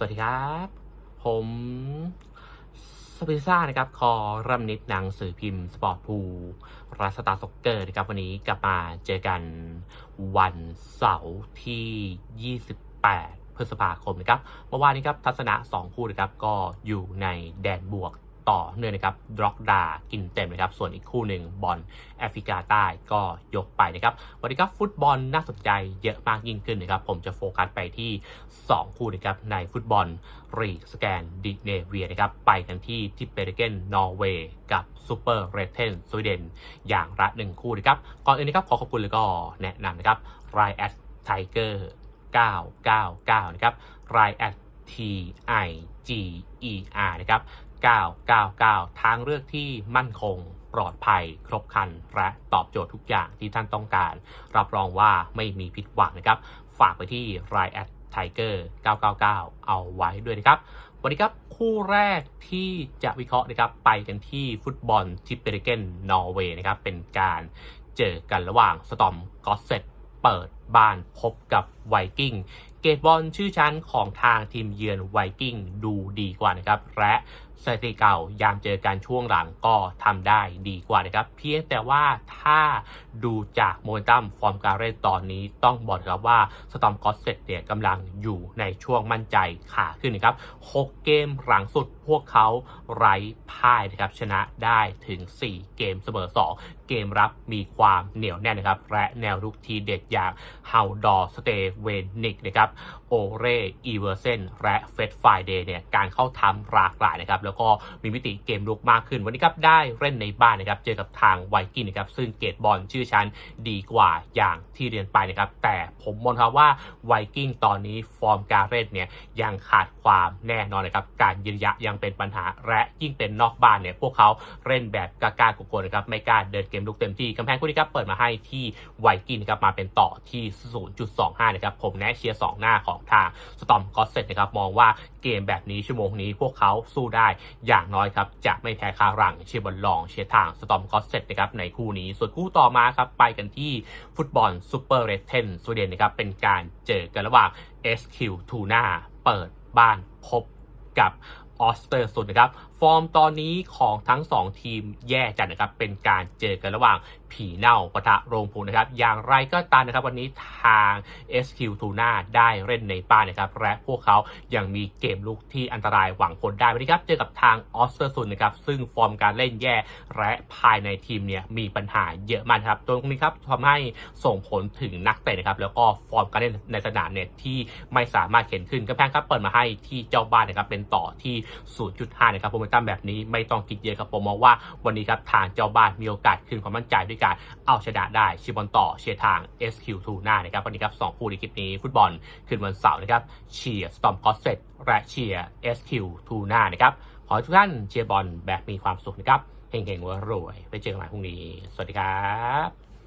สวัสดีครับ ผมสปิซ่านะครับ คอรัมนิดหนังสือพิมพ์ สปอร์ตพูรัสตาสกเกอร์นะครับ วันนี้กลับมาเจอกันวันเสาร์ที่ 28 พฤษภาคมนะครับ เมื่อวานนี้ครับ ทัศนะ 2 คู่นะครับ ก็อยู่ในแดนบวก ต่อเนื่องนะครับดร็อกดากินเต็มนะครับ ส่วนอีกคู่หนึ่งบอลแอฟริกาใต้ก็ยกไปนะครับ วันนี้ครับฟุตบอลน่าสนใจเยอะมากยิ่งขึ้นนะครับ ผมจะโฟกัสไปที่ 2 คู่นะครับในฟุตบอลรีสแกนดิเนเวียนะครับ ไปกันที่ทิปเปเรเกนนอร์เวย์กับซูเปอร์เรเทนสวีเดนอย่างละหนึ่งคู่นะครับ ก่อนอื่นนะครับขอขอบคุณแล้วก็แนะนำนะครับไรแอดไทเกอร์999 นะครับไรแอด T I G E R นะครับ 999 ทางเลือกที่มั่นคง ปลอดภัย ครบครัน และตอบโจทย์ทุกอย่างที่ท่านต้องการ รับรองว่าไม่มีผิดหวังนะครับ ฝากไปที่ r i แอดไทเกอร์999 เอาไว้ด้วยนะครับ วันนี้ครับ คู่แรกที่จะวิเคราะห์นะครับ ไปกันที่ฟุตบอลทิปเปริเกนนอร์เวย์นะครับ เป็นการเจอกันระหว่างสตอมกอสเซตเปิดบ้านพบกับไวกิ้งเกตบอลชื่อชั้นของทางทีมเยือนไวกิ้งดูดีกว่านะครับ และ สถิติเก่ายามเจอกันช่วงหลังก็ทำได้ดีกว่านะครับ เพียงแต่ว่าถ้าดูจากโมเมนตัมฟอร์มการเล่นตอนนี้ต้องบอกครับว่าสตอมกอสเซตเนี่ยกำลังอยู่ในช่วงมั่นใจขาขึ้นนะครับ 6 เกมหลังสุดพวกเขาไร้พ่ายนะครับ ชนะได้ถึง 4 เกมเสมอ 2 เกมรับมีความเหนียวแน่นนะครับ และแนวรุกทีเด็ดอย่างเฮาดอร์สเตเวนนิกนะครับโอเรอีเวอร์เซนและเฟสไฟเดย์เนี่ยการเข้าทำหลากหลายนะครับแล้วก็มีมิติเกมลุกมากขึ้น วันนี้ครับได้เล่นในบ้านนะครับเจอกับทางไวกิ้งนะครับซึ่งเกตบอลชื่อชั้นดีกว่าอย่างที่เรียนไปนะครับแต่ผมมองครับว่าไวกิ้งตอนนี้ฟอร์มการเล่นเนี่ยยังขาดความแน่นอนนะครับการยืนยะยังเป็นปัญหาและยิ่งเป็นนอกบ้านเนี่ยพวกเขาเล่นแบบกล้าๆกลัวๆนะครับไม่กล้าเดินเกมลุกเต็มที่กำแพงคู่นี้ครับเปิดมาให้ที่ไวกิ้งนะครับมาเป็นต่อที่ 0.25 นะครับผมแนะเชียร์สองหน้าของทางสตอมกอสเซตนะครับมองว่าเกมแบบนี้ชั่วโมงนี้พวกเขาสู้ได้อย่างน้อยครับจะไม่แพ้คารังเชียบอลลองเชียร์ทางสตอมกอสเซตนะครับในคู่นี้ ส่วนคู่ต่อมาครับไปกันที่ฟุตบอลซูเปอร์เรเทนสวีเดนนะครับเป็นการเจอกันระหว่าง SQ ทูน่าเปิดบ้านพบกับออสเตอร์สุดนะครับฟอร์มตอนนี้ของทั้ง 2 ทีมแย่จัดนะครับ เป็นการเจอกันระหว่างผีเน่าปะทะโรงพูนะครับ อย่างไรก็ตามนะครับ วันนี้ทาง SQ ทูน่าได้เล่นในบ้านนะครับ และพวกเขายังมีเกมลุกที่อันตรายหวังผลได้วันนี้ครับ เจอกับทางออสเตอร์สุดนะครับ ซึ่งฟอร์มการเล่นแย่และภายในทีมเนี่ยมีปัญหาเยอะมากครับตรงนี้ครับทำให้ส่งผลถึงนักเตะนะครับ แล้วก็ฟอร์มการเล่นในสนามเนี่ยที่ไม่สามารถเข็นขึ้นกระแพงครับเปิดมาให้ที่เจ้าบ้านนะครับเป็นต่อที่ 0.5 นะครับโมตัมแบบนี้ไม่ต้องคิดเยอะครับผมมองว่าวันนี้ครับทางเจ้าบ้านมีโอกาสคืนความมั่นใจด้วยการเอาชนะได้ชิบอลต่อเชียร์ทาง SQ2 หน้านะครับวันนี้ครับ2คู่ในคลิปนี้ฟุตบอลคืนวันเสาร์นะครับเชียร์สตอมคอสเซตและเชียร์ SQ2 หน้านะครับขอให้ทุกท่านเชียร์บอลแบบมีความสุขนะครับเฮงๆรวยไปเจอกันใหม่พรุ่งนี้ สวัสดีครับ